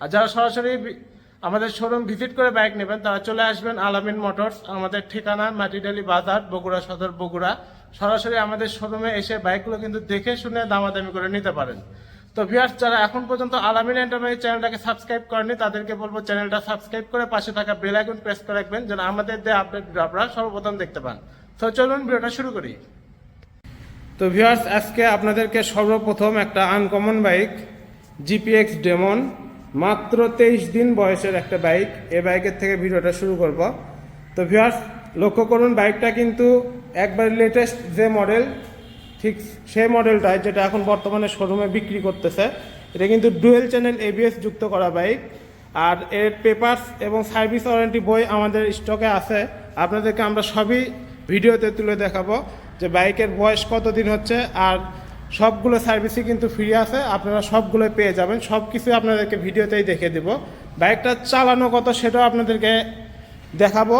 আর যারা সরাসরি আমাদের শোরুম ভিজিট করে বাইক নেবেন, তারা চলে আসবেন আলামিন মোটরস আমাদের ঠিকানা মাটিডালি বাজার বগুড়া সদর, বগুড়া। সরাসরি আমাদের শোরুমে এসে বাইকগুলো কিন্তু দেখে শুনে দামাদামি করে নিতে পারেন। তো ভিউয়ার্স যারা এখন পর্যন্ত আলামিন এন্টারপ্রাইজ চ্যানেলটাকে সাবস্ক্রাইব করেনি তাদেরকে বলব চ্যানেলটা সাবস্ক্রাইব করে পাশে থাকা বেল আইকন প্রেস করে রাখবেন, যেন আমাদের যে আপডেট আপনারা সর্বপ্রথম দেখতে পান। তো চলুন ভিডিওটা শুরু করি। তো ভিউয়ার্স আজকে আপনাদেরকে সর্বপ্রথম একটা আনকমন বাইক জিপিএক্স ডেমন মাত্র তেইশ দিন বয়সের একটা বাইক এ বাইকের থেকে ভিডিওটা শুরু করব। তো ভিউয়ার্স লক্ষ্য করুন বাইকটা কিন্তু একবার লেটেস্ট যে মডেল ঠিক সেই মডেলটাই যেটা এখন বর্তমানে শোরুমে বিক্রি করতেছে, এটা কিন্তু ডুয়েল চ্যানেল এবিএস যুক্ত করা বাইক আর এর পেপার্স এবং সার্ভিস ওয়ারেন্টি বই আমাদের স্টকে আছে। আপনাদেরকে আমরা সবই ভিডিওতে তুলে দেখাবো যে বাইকের বয়স কতদিন হচ্ছে, আর সবগুলো সার্ভিসই কিন্তু ফ্রি আছে, আপনারা সবগুলো পেয়ে যাবেন। সব কিছু আপনাদেরকে ভিডিওতেই দেখে দেব। বাইকটা চালানো কত সেটাও আপনাদেরকে দেখাবো।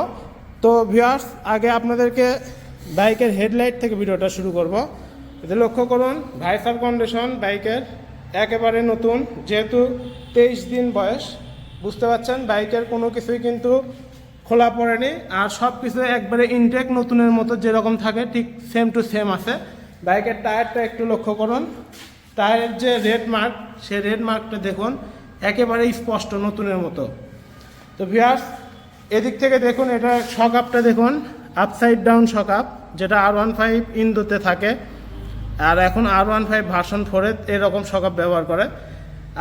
তো ভিউয়ার্স আগে আপনাদেরকে বাইকের হেডলাইট থেকে ভিডিওটা শুরু করব। এতে লক্ষ্য করুন ভাইসার কন্ডিশন বাইকের একেবারে নতুন, যেহেতু তেইশ দিন বয়স, বুঝতে পারছেন, বাইকের কোনো কিছুই কিন্তু খোলা পড়েনি। আর সব কিছু একবারে ইনটেক নতুনের মতো যেরকম থাকে, ঠিক সেম টু সেম আছে। বাইকের টায়ারটা একটু লক্ষ্য করুন। টায়ারের যে রেড মার্ক সেই রেড মার্কটা দেখুন, একেবারে স্পষ্ট, নতুনের মতো। তো ভিয়ার্স এদিক থেকে দেখুন, এটা শক আপটা দেখুন আপসাইড ডাউন শক আপ যেটা আর ওয়ান ফাইভ ইন্দোতে থাকে। আর এখন আর ওয়ান ফাইভ ভার্সন ফোরে এরকম শক আপ ব্যবহার করে।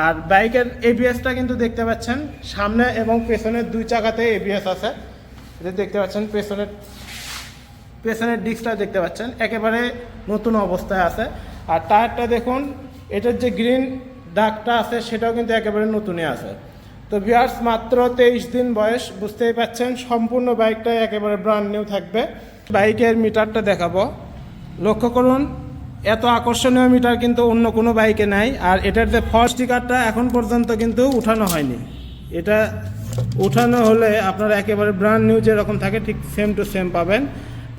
আর বাইকের এবিএসটা কিন্তু দেখতে পাচ্ছেন, সামনে এবং পেছনের দুই চাকাতে এবিএস আছে। দেখতে পাচ্ছেন, পেছনের পেছনের ডিস্কটা দেখতে পাচ্ছেন, একেবারে নতুন অবস্থায় আছে। আর টায়ারটা দেখুন, এটার যে গ্রিন দাগটা আছে, সেটাও কিন্তু একেবারে নতুনই আছে। তো বিয়ার্স মাত্র তেইশ দিন বয়স, বুঝতেই পাচ্ছেন, সম্পূর্ণ বাইকটা একেবারে ব্র্যান্ড নিউ থাকবে। বাইকের মিটারটা দেখাবো। লক্ষ্য করুন, এত আকর্ষণীয় মিটার কিন্তু অন্য কোনো বাইকে নাই, আর এটার যে ফার্স্ট স্টিকারটা এখন পর্যন্ত কিন্তু উঠানো হয়নি। এটা উঠানো হলে আপনারা একেবারে ব্র্যান্ড নিউ যেরকম থাকে, ঠিক সেম টু সেম পাবেন।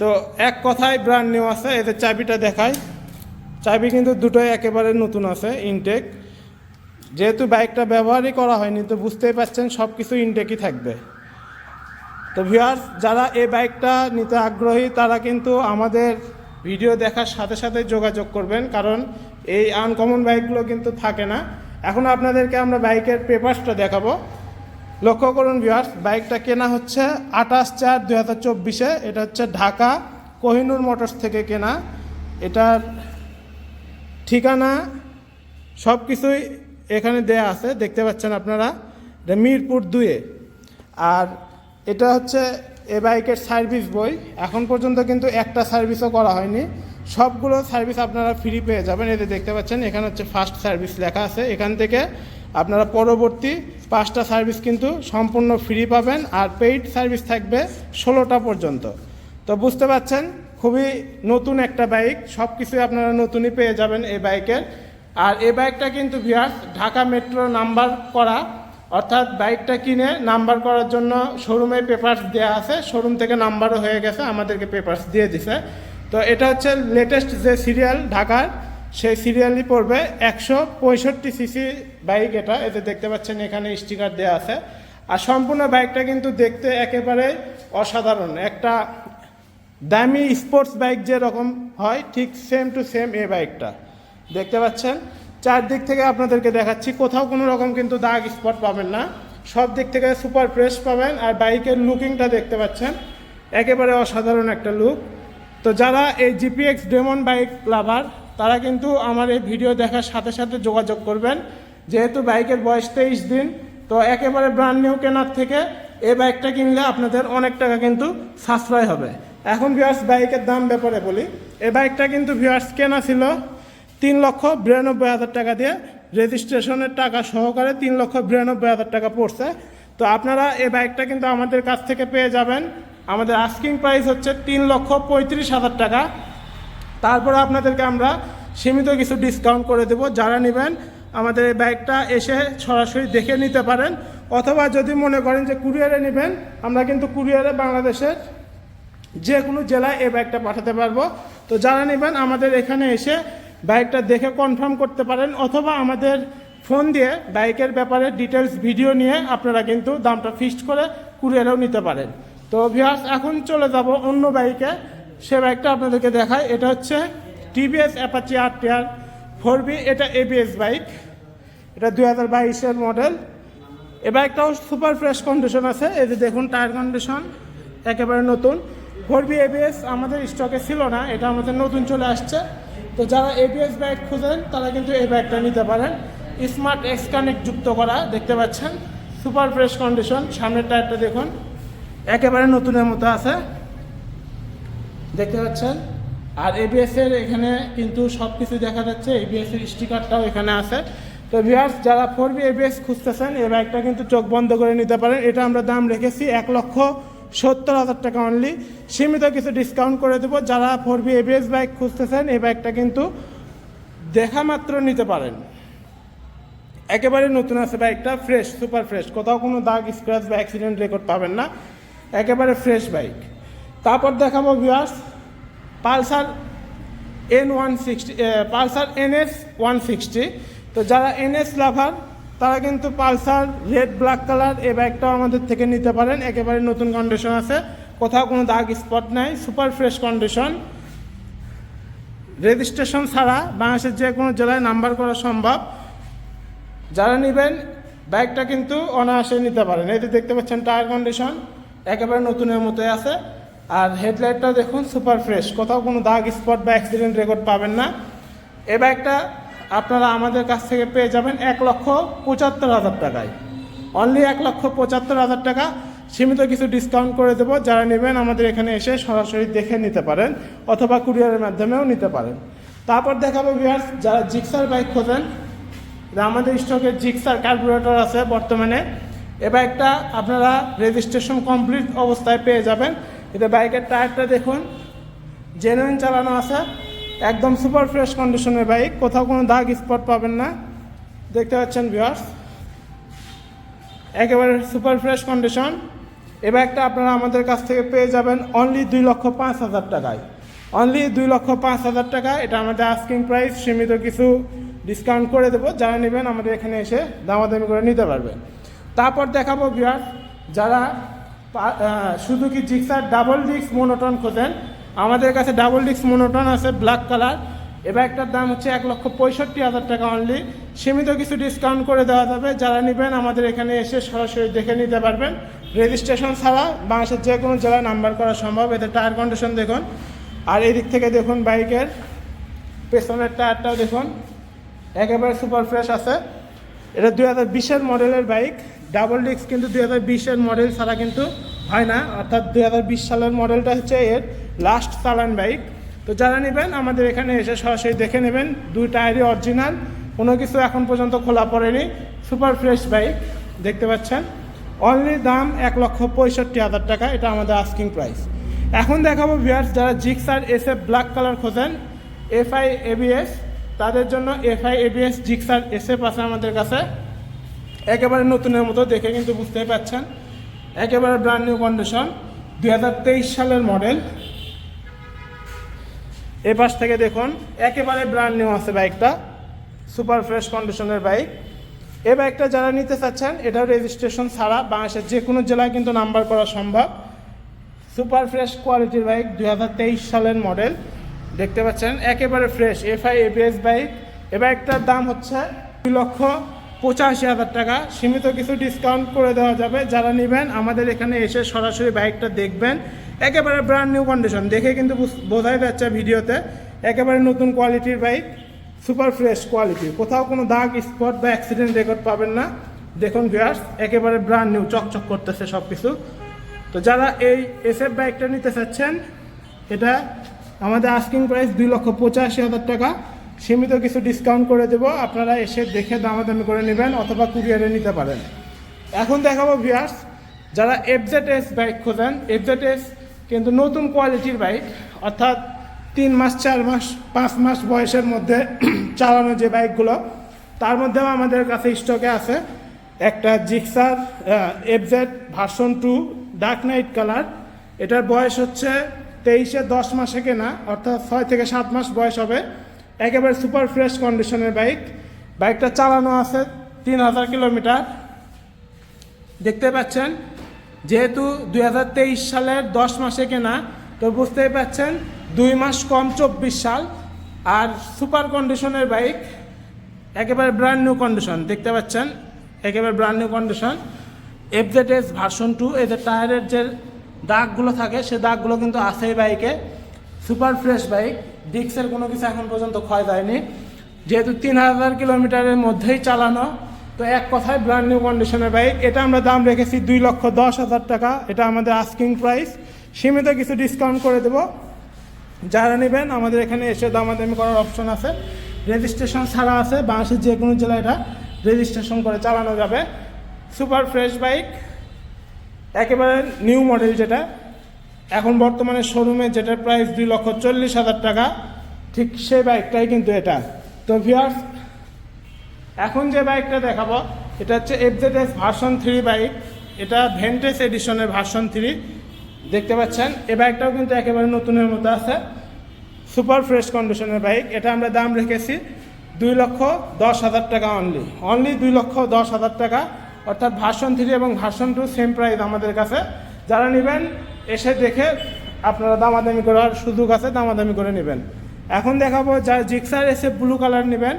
তো এক কথায় ব্র্যান্ড নিউ আছে এদের চাবিটা দেখায় চাবি কিন্তু দুটোই একেবারে নতুন আছে ইনটেক যেহেতু বাইকটা ব্যবহারই করা হয়নি, তো বুঝতেই পারছেন সব কিছু ইনটেকই থাকবে। তো ভিউয়ার্স যারা এই বাইকটা নিতে আগ্রহী, তারা কিন্তু আমাদের ভিডিও দেখার সাথে সাথে যোগাযোগ করবেন, কারণ এই আনকমন বাইকগুলো কিন্তু থাকে না। এখন আপনাদেরকে আমরা বাইকের পেপারসটা দেখাবো। লক্ষ্য করুন ভিউয়ার্স বাইকটা কেনা হচ্ছে আঠাশ চার দুই হাজার চব্বিশে। এটা হচ্ছে ঢাকা কোহিনুর মোটরস থেকে কেনা। এটার ঠিকানা সব কিছুই এখানে দেয়া আছে, দেখতে পাচ্ছেন আপনারা, এটা মিরপুর দুয়ে আর এটা হচ্ছে এ বাইকের সার্ভিস বই। এখন পর্যন্ত কিন্তু একটা সার্ভিসও করা হয়নি। সবগুলো সার্ভিস আপনারা ফ্রি পেয়ে যাবেন। এতে দেখতে পাচ্ছেন, এখানে হচ্ছে ফার্স্ট সার্ভিস লেখা আছে। এখান থেকে আপনারা পরবর্তী পাঁচটা সার্ভিস কিন্তু সম্পূর্ণ ফ্রি পাবেন আর পেইড সার্ভিস থাকবে ষোলোটা পর্যন্ত। তো বুঝতে পাচ্ছেন খুবই নতুন একটা বাইক সব কিছুই আপনারা নতুনই পেয়ে যাবেন এই বাইকের। আর এই বাইকটা কিন্তু ভিয়ার্স ঢাকা মেট্রো নাম্বার করা, অর্থাৎ বাইকটা কিনে নাম্বার করার জন্য শোরুমে পেপারস দেওয়া আছে শোরুম থেকে নাম্বারও হয়ে গেছে, আমাদেরকে পেপারস দিয়ে দিছে। তো এটা হচ্ছে লেটেস্ট যে সিরিয়াল ঢাকার সেই সিরিয়ালই পড়বে একশো পঁয়ষট্টি সিসি বাইক এটা এতে দেখতে পাচ্ছেন এখানে স্টিকার দেওয়া আছে। আর সম্পূর্ণ বাইকটা কিন্তু দেখতে একেবারে অসাধারণ। একটা দামি স্পোর্টস বাইক যেরকম হয়, ঠিক সেম টু সেম এ বাইকটা। দেখতে পাচ্ছেন? চারদিক থেকে আপনাদেরকে দেখাচ্ছি, কোথাও কোনো রকম কিন্তু দাগ স্পট পাবেন না। সব দিক থেকে সুপার ফ্রেশ পাবেন আর বাইকের লুকিংটা দেখতে পাচ্ছেন, একেবারে অসাধারণ একটা লুক তো যারা এই জিপিএক্স ডেমন বাইক লাভার তারা কিন্তু আমার এই ভিডিও দেখার সাথে সাথে যোগাযোগ করবেন। যেহেতু বাইকের বয়স তেইশ দিন, তো একেবারে ব্র্যান্ড নিউ কেনার থেকে এই বাইকটা কিনলে আপনাদের অনেক টাকা কিন্তু সাশ্রয় হবে। এখন ভিউয়ার্স বাইকের দাম ব্যাপারে বলি। এই বাইকটা কিন্তু ভিউয়ার্স কেনা ছিল তিন লক্ষ বিরানব্বই হাজার টাকা দিয়ে। রেজিস্ট্রেশনের টাকা সহকারে তিন লক্ষ বিরানব্বই হাজার টাকা পড়ছে। তো আপনারা এই বাইকটা কিন্তু আমাদের কাছ থেকে পেয়ে যাবেন। আমাদের আস্কিং প্রাইস হচ্ছে তিন লক্ষ পঁয়ত্রিশ হাজার টাকা। তারপরে আপনাদেরকে আমরা সীমিত কিছু ডিসকাউন্ট করে দেব। যারা নেবেন, আমাদের এই বাইকটা এসে সরাসরি দেখে নিতে পারেন। অথবা যদি মনে করেন যে কুরিয়ারে নেবেন, আমরা কিন্তু কুরিয়ারে বাংলাদেশের যে কোনো জেলায় এই বাইকটা পাঠাতে পারব। তো যারা নেবেন, আমাদের এখানে এসে বাইকটা দেখে কনফার্ম করতে পারেন। অথবা আমাদের ফোন দিয়ে বাইকের ব্যাপারে ডিটেলস ভিডিও নিয়ে আপনারা কিন্তু দামটা ফিক্সড করে কুরিয়ারেও নিতে পারেন। তো ভিউয়ার্স এখন চলে যাব অন্য বাইকে সে বাইকটা আপনাদেরকে দেখায় এটা হচ্ছে টিভিএস অ্যাপাচি আর টিআর ফোর বি এটা এবিএস বাইক এটা দুই হাজার বাইশের মডেল এ বাইকটাও সুপার ফ্রেশ কন্ডিশন আছে। এই যে দেখুন টায়ার কন্ডিশন একেবারে নতুন। ফোর বি এবিএস আমাদের স্টকে ছিল না, এটা আমাদের নতুন চলে আসছে। তো যারা এবিএস বাইক খুঁজেন, তারা কিন্তু এই বাইকটা নিতে পারেন। স্মার্ট এক্স কানেক্ট যুক্ত করা, দেখতে পাচ্ছেন? সুপার ফ্রেশ কন্ডিশন সামনের টায়ারটা দেখুন। একেবারে নতুনের মতো আছে। দেখতে পাচ্ছেন? আর এবিএস এর এখানে কিন্তু সব কিছু দেখা যাচ্ছে। এবিএস এর স্টিকারটাও এখানে আছে। তো ভিউয়ার্স যারা ফোর বি এবিএস খুঁজতেছেন, এই বাইকটা কিন্তু চোখ বন্ধ করে নিতে পারেন। এটা আমরা দাম রেখেছি এক লক্ষ সত্তর হাজার টাকা অনলি সীমিত কিছু ডিসকাউন্ট করে দেবো। যারা ফোর বি এবিএস বাইক খুঁজতেছেন, এই বাইকটা কিন্তু দেখা মাত্র নিতে পারেন। একেবারে নতুন আছে বাইকটা ফ্রেশ সুপার ফ্রেশ কোথাও কোনো দাগ স্ক্র্যাচ বা অ্যাক্সিডেন্ট রেকর্ড পাবেন না। একেবারে ফ্রেশ বাইক তারপর দেখাবো viewers Pulsar N one sixty Pulsar NS one sixty তো যারা এনএস লাভার তারা কিন্তু পালসার রেড ব্ল্যাক কালার এই ব্যাগটাও আমাদের থেকে নিতে পারেন। একেবারে নতুন কন্ডিশন আছে। কোথাও কোনো দাগ স্পট নাই সুপার ফ্রেশ কন্ডিশন রেজিস্ট্রেশন ছাড়া বাংলাদেশের যে কোনো জেলায় নাম্বার করা সম্ভব। যারা নেবেন ব্যাগটা কিন্তু অনায়াসে নিতে পারেন। এই যে দেখতে পাচ্ছেন টায়ার কন্ডিশন একেবারে নতুনের মতোই আছে। আর হেডলাইটটা দেখুন সুপার ফ্রেশ কোথাও কোনো দাগ স্পট বা অ্যাক্সিডেন্ট রেকর্ড পাবেন না। এ বাইকটা আপনারা আমাদের কাছ থেকে পেয়ে যাবেন এক লক্ষ পঁচাত্তর হাজার টাকায়। অনলি এক লক্ষ পঁচাত্তর হাজার টাকা। সীমিত কিছু ডিসকাউন্ট করে দেবো। যারা নেবেন আমাদের এখানে এসে সরাসরি দেখে নিতে পারেন অথবা কুরিয়ারের মাধ্যমেও নিতে পারেন। তারপর দেখাবো ভিউয়ার্স যারা জিক্সার বাইক খোঁজেন আমাদের স্টকে জিক্সার কার্বুরেটর আছে বর্তমানে। এ বাইকটা আপনারা রেজিস্ট্রেশন কমপ্লিট অবস্থায় পেয়ে যাবেন। এতে বাইকের টায়ারটা দেখুন। জেনুইন চালানো আছে। একদম সুপার ফ্রেশ কন্ডিশনের বাইক। কোথাও কোনো দাগ স্পট পাবেন না। দেখতে পাচ্ছেন ভিউয়ার্স একেবারে সুপার ফ্রেশ কন্ডিশন এ বাইকটা আপনারা আমাদের কাছ থেকে পেয়ে যাবেন অনলি দুই লক্ষ পাঁচ হাজার টাকায়। অনলি দুই লক্ষ পাঁচ হাজার টাকা এটা আমাদের আস্কিং প্রাইস সীমিত কিছু ডিসকাউন্ট করে দেবো। যারা নেবেন আমাদের এখানে এসে দামাদামি করে নিতে পারবেন। তারপর দেখাবো বিয়ার যারা শুধু কি জিক্সার ডাবল ডিস্ক মোনোটন খোঁজেন? আমাদের কাছে ডাবল ডিস্ক মোনোটন আছে, ব্ল্যাক কালার। এবার একটার দাম হচ্ছে এক লক্ষ পঁয়ষট্টি হাজার টাকা অনলি সীমিত কিছু ডিসকাউন্ট করে দেওয়া যাবে। যারা নেবেন, আমাদের এখানে এসে সরাসরি দেখে নিতে পারবেন। রেজিস্ট্রেশন ছাড়া বাংলাদেশের যে কোনো জেলায় নাম্বার করা সম্ভব। এতে টায়ার কন্ডিশন দেখুন। আর এদিক থেকে দেখুন বাইকের। পেছনের টায়ারটাও দেখুন। একেবারে সুপার ফ্রেশ আছে। এটা দুই হাজার বিশের মডেলের বাইক ডাবল ডিস্ক কিন্তু দুই হাজার বিশের মডেল ছাড়া কিন্তু হয় না। অর্থাৎ দুই হাজার বিশ সালের মডেলটা হচ্ছে এর লাস্ট চালান বাইক তো যারা নেবেন, আমাদের এখানে এসে সরাসরি দেখে নেবেন। দুই টায়ারই অরিজিনাল কোনো কিছু এখন পর্যন্ত খোলা পড়েনি। সুপার ফ্রেশ বাইক দেখতে পাচ্ছেন? অনলি দাম এক লক্ষ পঁয়ষট্টি হাজার টাকা, এটা আমাদের আস্কিং প্রাইস এখন দেখাবো ভিয়ার্স যারা Gixxer S F black colour খোঁজেন এফআই এবিএস তাদের জন্য এফআই এবিএস জিক্সার এসএফ আছে আমাদের কাছে। একেবারে নতুনের মতো, দেখে কিন্তু বুঝতেই পাচ্ছেন। একেবারে ব্র্যান্ড নিউ কন্ডিশন দুই হাজার তেইশ সালের মডেল এ পাশ থেকে দেখুন, একেবারে ব্র্যান্ড নিউ আছে বাইকটা সুপার ফ্রেশ কন্ডিশনের বাইক এই বাইকটা যারা নিতে চাচ্ছেন, এটাও রেজিস্ট্রেশন ছাড়া বাংলাদেশের যে কোনো জেলায় কিন্তু নাম্বার করা সম্ভব। সুপার ফ্রেশ কোয়ালিটির বাইক দুই হাজার তেইশ সালের মডেল দেখতে পাচ্ছেন, একেবারে ফ্রেশ এফআই এবিএস বাইক এ বাইকটার দাম হচ্ছে দুই লক্ষ পঁচাশি হাজার টাকা। সীমিত কিছু ডিসকাউন্ট করে দেওয়া যাবে। যারা নেবেন, আমাদের এখানে এসে সরাসরি বাইকটা দেখবেন। একেবারে ব্র্যান্ড নিউ কন্ডিশন দেখে কিন্তু বোঝাই যাচ্ছে ভিডিওতে। একেবারে নতুন কোয়ালিটির বাইক সুপার ফ্রেশ কোয়ালিটি কোথাও কোনো দাগ স্পট বা অ্যাক্সিডেন্ট রেকর্ড পাবেন না। দেখুন ভিউয়ার্স একেবারে ব্র্যান্ড নিউ চকচক করতেছে সব কিছু তো যারা এই এসএফ বাইকটা নিতে চাচ্ছেন, এটা আমাদের আস্কিং প্রাইস দুই লক্ষ পঁচাশি হাজার টাকা। সীমিত কিছু ডিসকাউন্ট করে দেবো। আপনারা এসে দেখে দামাদামি করে নেবেন অথবা কুরিয়ারে নিতে পারেন। এখন দেখাবো ভিয়ার্স যারা এফজেড এস বাইক খোঁজেন এফজেড এস কিন্তু নতুন কোয়ালিটির বাইক অর্থাৎ তিন মাস, চার মাস, পাঁচ মাস বয়সের মধ্যে চালানো যে বাইকগুলো তার মধ্যেও আমাদের কাছে স্টকে আছে। একটা Gixxer FZ version two Dark Knight colour এটার বয়স হচ্ছে তেইশে দশ মাসে কেনা, অর্থাৎ ছয় থেকে সাত মাস বয়স হবে। একেবারে সুপার ফ্রেশ কন্ডিশনের বাইক। বাইকটা চালানো আছে তিন হাজার কিলোমিটার। দেখতে পাচ্ছেন, যেহেতু দু হাজার তেইশ সালের দশ মাসে কেনা, তো বুঝতেই পাচ্ছেন দুই মাস কম চব্বিশ সাল। আর সুপার কন্ডিশনের বাইক একেবারে ব্র্যান্ড নিউ কন্ডিশন দেখতে পাচ্ছেন? একেবারে brand new condition FZ S version two এদের টায়ারের যে দাগগুলো থাকে, সে দাগগুলো কিন্তু আছে এই বাইকে। Super fresh bike. ডিক্সের কোনো কিছু এখন পর্যন্ত ক্ষয় যায়নি। যেহেতু তিন হাজার কিলোমিটারের মধ্যেই চালানো, তো এক কথায় ব্র্যান্ড নিউ কন্ডিশনের বাইক এটা আমরা দাম রেখেছি দুই লক্ষ দশ হাজার টাকা। এটা আমাদের আস্কিং প্রাইস সীমিত কিছু ডিসকাউন্ট করে দেবো। যারা নেবেন, আমাদের এখানে এসে দামাদামি করার অপশন আছে। রেজিস্ট্রেশন ছাড়া আছে, বাংলাদেশের যে কোনো জেলায় এটা রেজিস্ট্রেশন করে চালানো যাবে। সুপার ফ্রেশ বাইক একেবারে নিউ মডেল যেটা। এখন বর্তমানে শোরুমে যেটার প্রাইস দুই লক্ষ চল্লিশ হাজার টাকা, ঠিক সেই বাইকটাই কিন্তু এটা। তো ভিয়ার্স এখন যে বাইকটা দেখাবো, এটা হচ্ছে FZ S version three bike এটা ভেন্টেস এডিশনের ভার্সন থ্রি দেখতে পাচ্ছেন এ বাইকটাও কিন্তু একেবারে নতুনের মতো আছে। সুপার ফ্রেশ কন্ডিশনের বাইক এটা আমরা দাম রেখেছি দুই লক্ষ দশ হাজার টাকা অনলি অনলি দুই লক্ষ দশ হাজার টাকা। অর্থাৎ ভার্সন থ্রি এবং ভার্সন টু সেম প্রাইস আমাদের কাছে। যারা নেবেন এসে দেখে আপনারা দামাদামি করার সুযোগ আছে, দামাদামি করে নেবেন। এখন দেখাবো যারা জিক্সার এসে ব্লু কালার নেবেন।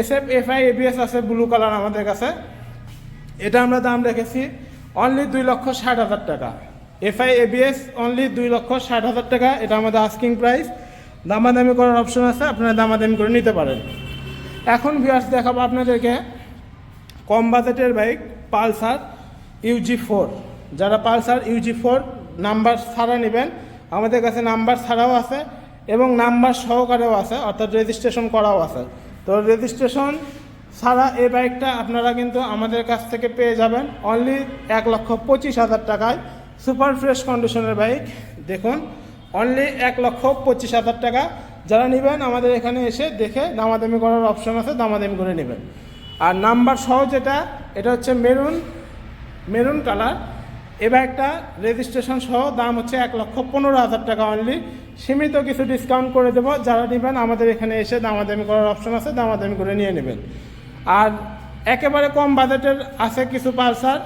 এসএফ এফআই এবিএস আছে ব্লু কালার আমাদের কাছে। এটা আমরা দাম রেখেছি অনলি দুই লক্ষ ষাট হাজার টাকা। এফআই এবিএস অনলি দুই লক্ষ ষাট হাজার টাকা, এটা আমাদের আস্কিং প্রাইস দামাদামি করার অপশন আছে, আপনারা দামাদামি করে নিতে পারেন। এখন ভিউয়ার্স দেখাবো আপনাদেরকে কম বাজেটের বাইক পালসার ইউজি ফোর যারা পালসার ইউজি ফোর নাম্বার ছাড়া নেবেন। আমাদের কাছে নাম্বার ছাড়াও আছে এবং নাম্বার সহকারেও আছে, অর্থাৎ রেজিস্ট্রেশন করাও আছে। তো রেজিস্ট্রেশন ছাড়া এই বাইকটা আপনারা কিন্তু আমাদের কাছ থেকে পেয়ে যাবেন। অনলি এক লক্ষ পঁচিশ হাজার টাকায় সুপার ফ্রেশ কন্ডিশনের বাইক দেখুন। অনলি এক লক্ষ পঁচিশ হাজার টাকা। যারা নেবেন আমাদের এখানে এসে দেখে দামাদামি করার অপশন আছে, দামাদামি করে নেবেন। আর নাম্বার সহ যেটা, এটা হচ্ছে মেরুন মেরুন কালার এ বাইকটা রেজিস্ট্রেশন সহ দাম হচ্ছে এক লক্ষ পনেরো হাজার টাকা অনলি সীমিত কিছু ডিসকাউন্ট করে দেবো। যারা নেবেন, আমাদের এখানে এসে দামাদামি করার অপশন আছে, দামাদামি করে নিয়ে নেবেন। আর একেবারে কম বাজেটের আছে কিছু পালসার।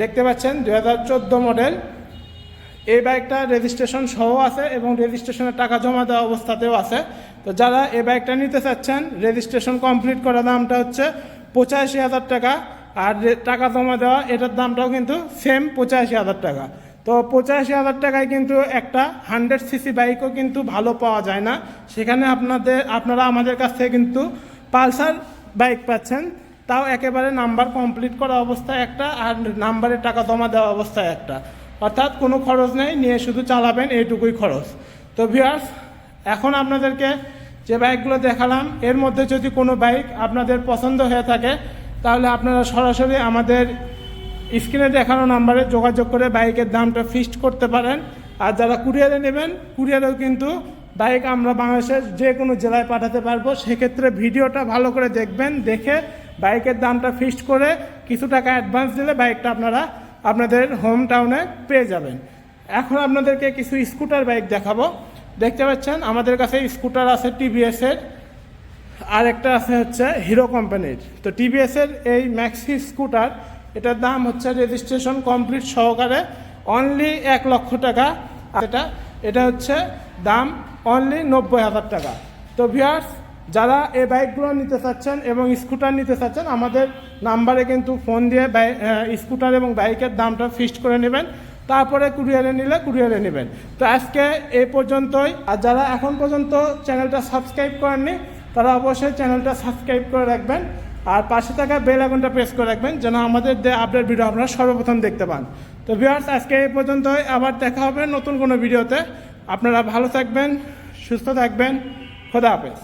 দেখতে পাচ্ছেন দু হাজার চোদ্দ মডেল এই বাইকটা রেজিস্ট্রেশন সহ আছে এবং রেজিস্ট্রেশনের টাকা জমা দেওয়া অবস্থাতেও আছে। তো যারা এই বাইকটা নিতে চাচ্ছেন রেজিস্ট্রেশন কমপ্লিট করা দামটা হচ্ছে পঁচাশি হাজার টাকা। আর টাকা জমা দেওয়া, এটার দামটাও কিন্তু সেম পঁচাশি হাজার টাকা। তো পঁচাশি হাজার টাকায় কিন্তু একটা হান্ড্রেড সিসি বাইকও কিন্তু ভালো পাওয়া যায় না। সেখানে আপনাদের, আপনারা আমাদের কাছ থেকে কিন্তু পালসার বাইক পাচ্ছেন। তাও একেবারে নাম্বার কমপ্লিট করা অবস্থায় একটা আর নাম্বারের টাকা জমা দেওয়া অবস্থায় একটা। অর্থাৎ কোনো খরচ নেই, নিয়ে শুধু চালাবেন, এইটুকুই খরচ। তো ভিউয়ার্স এখন আপনাদেরকে যে বাইকগুলো দেখালাম, এর মধ্যে যদি কোনো বাইক আপনাদের পছন্দ হয়ে থাকে তাহলে আপনারা সরাসরি আমাদের স্ক্রিনে দেখানো নাম্বারে যোগাযোগ করে বাইকের দামটা ফিক্সড করতে পারেন। আর যারা কুরিয়ারে নেবেন কুরিয়ারেও কিন্তু বাইক আমরা বাংলাদেশের যে কোনো জেলায় পাঠাতে পারব। সেক্ষেত্রে ভিডিওটা ভালো করে দেখবেন, দেখে বাইকের দামটা ফিক্সড করে কিছু টাকা অ্যাডভান্স দিলে বাইকটা আপনারা আপনাদের হোম টাউনে পেয়ে যাবেন। এখন আপনাদেরকে কিছু স্কুটার বাইক দেখাবো। দেখতে পাচ্ছেন, আমাদের কাছে স্কুটার আছে টিভিএসের আর একটা আছে হচ্ছে হিরো কোম্পানির। তো টিভিএসের এই ম্যাক্সি স্কুটার এটার দাম হচ্ছে রেজিস্ট্রেশন কমপ্লিট সহকারে অনলি এক লক্ষ টাকা। এটা এটা হচ্ছে দাম অনলি নব্বই হাজার টাকা। তো ভিউয়ার্স যারা এই বাইকগুলো নিতে চাচ্ছেন এবং স্কুটার নিতে চাচ্ছেন, আমাদের নাম্বারে কিন্তু ফোন দিয়ে স্কুটার এবং বাইকের দামটা ফিক্সড করে নেবেন। তারপরে কুরিয়ারে নিলে কুরিয়ারে নেবেন। তো আজকে এই পর্যন্তই। আর যারা এখন পর্যন্ত চ্যানেলটা সাবস্ক্রাইব করেননি তারা অবশ্যই চ্যানেলটা সাবস্ক্রাইব করে রাখবেন আর পাশে থাকা বেল আইকনটা প্রেস করে রাখবেন যেন আমাদের যে আপডেট ভিডিও আপনারা সর্বপ্রথম দেখতে পান। তো ভিউয়ার্স আজকে এই পর্যন্তই। আবার দেখা হবে নতুন কোনো ভিডিওতে আপনারা ভালো থাকবেন, সুস্থ থাকবেন। খোদা হাফেজ।